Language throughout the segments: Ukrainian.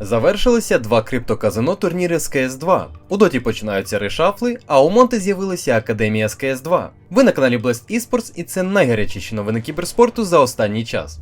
Завершилися два криптоказино турніри з CS2. У доті починаються решафли, а у Монте з'явилася академія з CS2. Ви на каналі Blast Esports і це найгарячіші новини кіберспорту за останній час.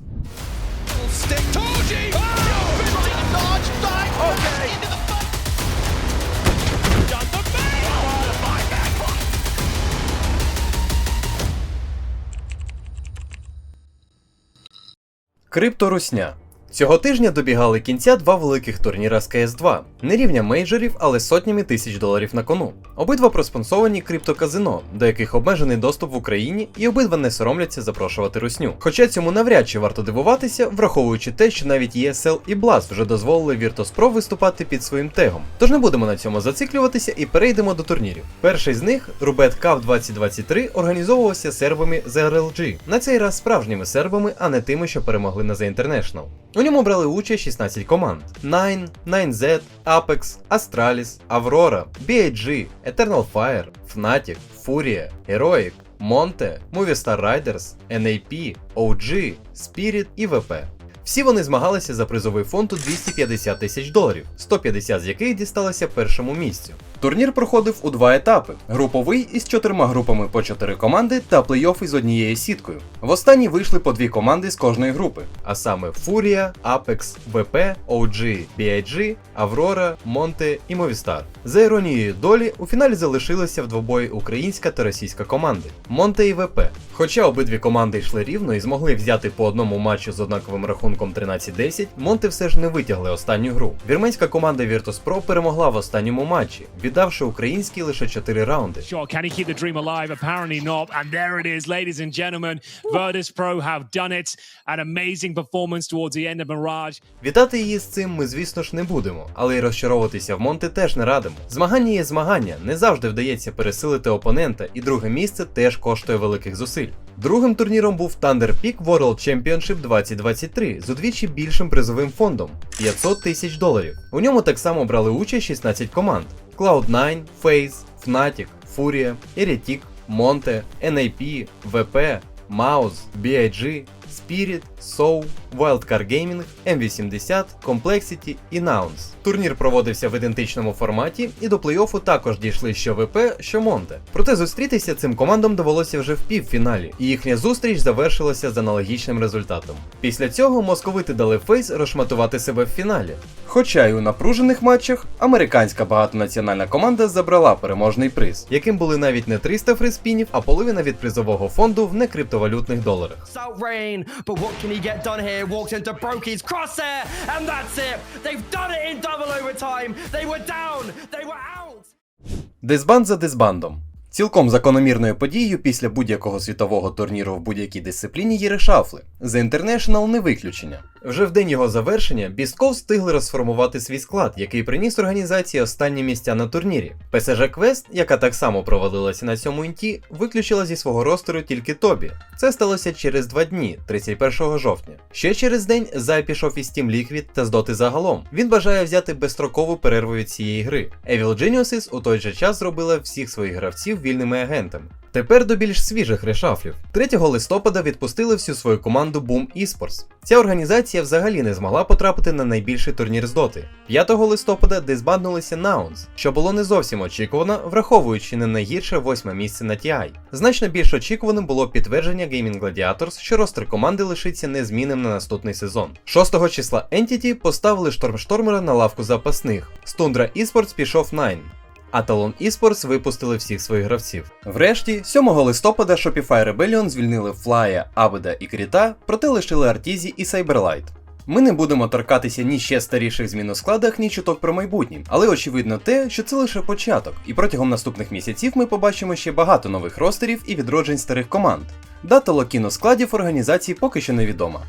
Крипторусня. Цього тижня добігали кінця два великих турніра з CS2. Не рівня мейджорів, але сотнями тисяч доларів на кону. Обидва проспонсовані криптоказино, до яких обмежений доступ в Україні, і обидва не соромляться запрошувати русню. Хоча цьому навряд чи варто дивуватися, враховуючи те, що навіть ESL і Blast вже дозволили Virtus.pro виступати під своїм тегом. Тож не будемо на цьому зациклюватися і перейдемо до турнірів. Перший з них, Rubet Cup 2023, організовувався сербами з RLG. На цей раз справжніми сербами, а не тими, що перемогли на The International. У ньому брали участь 16 команд: Nine, 9Z, Apex, Astralis, Aurora, BIG, Eternal Fire, Fnatic, Furia, Heroic, Monte, Movistar Riders, NAP, OG, Spirit і VP. Всі вони змагалися за призовий фонд у 250 тисяч доларів, 150 з яких дісталося першому місцю. Турнір проходив у два етапи: груповий із чотирма групами по чотири команди та плей-офф із однією сіткою. В останній вийшли по дві команди з кожної групи, а саме Фурія, Apex, VP, OG, BIG, Аврора, Монте і Movistar. За іронією долі, у фіналі залишилися в двобої українська та російська команди Монте і ВП. Хоча обидві команди йшли рівно і змогли взяти по одному матчу з однаковим рахунком 13-10, Монте все ж не витягли останню гру. Вірменська команда Virtus.pro перемогла в останньому матчі, віддавши українській лише 4 раунди. Sure, can he keep the dream alive? Apparently not. And there it is, ladies and gentlemen. Virtus have done it. An amazing performance towards the end of Mirage. Вітати її з цим ми, звісно ж, не будемо, але й розчаровуватися в Монте теж не радимо. Змагання є змагання, не завжди вдається пересилити опонента, і друге місце теж коштує великих зусиль. Другим турніром був Thunder Peak World Championship 2023 з удвічі більшим призовим фондом 500 тисяч доларів. У ньому так само брали участь 16 команд: Cloud9, FaZe, Fnatic, Furia, Heretic, Monte, NAP, VP, Mouse, BIG, Spirit, Soul, Wildcard Gaming, M80, Complexity і Nouns. Турнір проводився в ідентичному форматі, і до плей-оффу також дійшли що ВП, що Монте. Проте зустрітися цим командам довелося вже в півфіналі, і їхня зустріч завершилася з аналогічним результатом. Після цього московити дали фейс розшматувати себе в фіналі. Хоча й у напружених матчах американська багатонаціональна команда забрала переможний приз, яким були навіть не 300 фриспінів, а половина від призового фонду в некриптовалютних доларах. Here? Walks into Brokey's crosshair, and that's it. They've done it in double overtime. They were down, they were out. Дисбанд за дисбандом. Цілком закономірною подією після будь-якого світового турніру в будь-якій дисципліні є решафли. The International не виключення. Вже в день його завершення Бісков встигли розформувати свій склад, який приніс організації останні місця на турнірі. PSG Quest, яка так само провалилася на цьому інті, виключила зі свого ростеру тільки Тобі. Це сталося через два дні, 31 жовтня. Ще через день Зай пішов із Team Liquid та з доти загалом. Він бажає взяти безстрокову перерву від цієї гри. Evil Geniuses у той же час зробила всіх своїх гравців вільними агентами. Тепер до більш свіжих решафлів. 3 листопада відпустили всю свою команду Boom Esports. Ця організація взагалі не змогла потрапити на найбільший турнір з доти. 5 листопада дисбанднулися Nouns, що було не зовсім очікувано, враховуючи не найгірше восьме місце на TI. Значно більш очікуваним було підтвердження Gaming Gladiators, що ростер команди лишиться незмінним на наступний сезон. 6 числа Entity поставили Штормштормера на лавку запасних. З Tundra Esports пішов Nine а Talon Esports випустили всіх своїх гравців. Врешті, 7 листопада Shopify Rebellion звільнили Флая, Абеда і Кріта, проте лишили Артізі і Cyberlight. Ми не будемо торкатися ні ще старіших змін у складах, ні чуток про майбутнє, але очевидно те, що це лише початок, і протягом наступних місяців ми побачимо ще багато нових ростерів і відроджень старих команд. Дата локіну складів організації поки що невідома.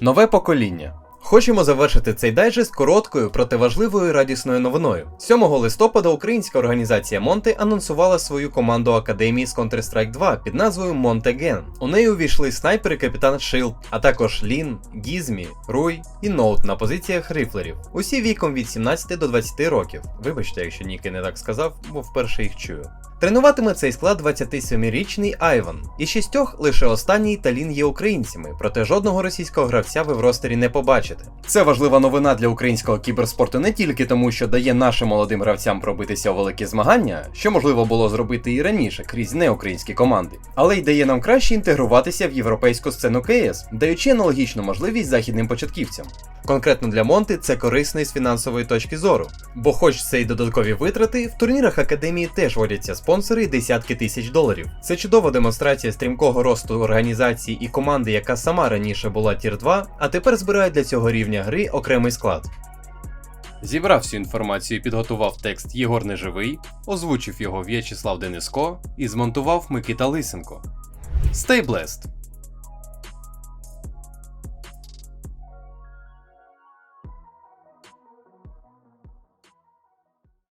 Нове покоління. Хочемо завершити цей дайджест короткою, проте важливою радісною новиною. 7 листопада українська організація Монте анонсувала свою команду академії з Counter-Strike 2 під назвою Монтеген. У неї увійшли снайпер і капітан Шилд, а також Лін, Гізмі, Руй і Ноут на позиціях рифлерів. Усі віком від 17 до 20 років. Вибачте, якщо Ніки не так сказав, бо вперше їх чую. Тренуватиме цей склад 27-річний Айван. Із шістьох лише останній та Лін є українцями, проте жодного російського гравця ви в ростері не побачите. Бачите. Це важлива новина для українського кіберспорту не тільки тому, що дає нашим молодим гравцям пробитися у великі змагання, що можливо було зробити і раніше крізь неукраїнські команди, але й дає нам краще інтегруватися в європейську сцену КС, даючи аналогічну можливість західним початківцям. Конкретно для Монти це корисно з фінансової точки зору, бо хоч це й додаткові витрати, в турнірах академії теж водяться спонсори і десятки тисяч доларів. Це чудова демонстрація стрімкого росту організації і команди, яка сама раніше була тір 2, а тепер збирає для цього рівня гри окремий склад. Зібрав всю інформацію підготував текст Єгор Неживий, озвучив його В'ячеслав Дениско і змонтував Микита Лисенко. Stay blessed!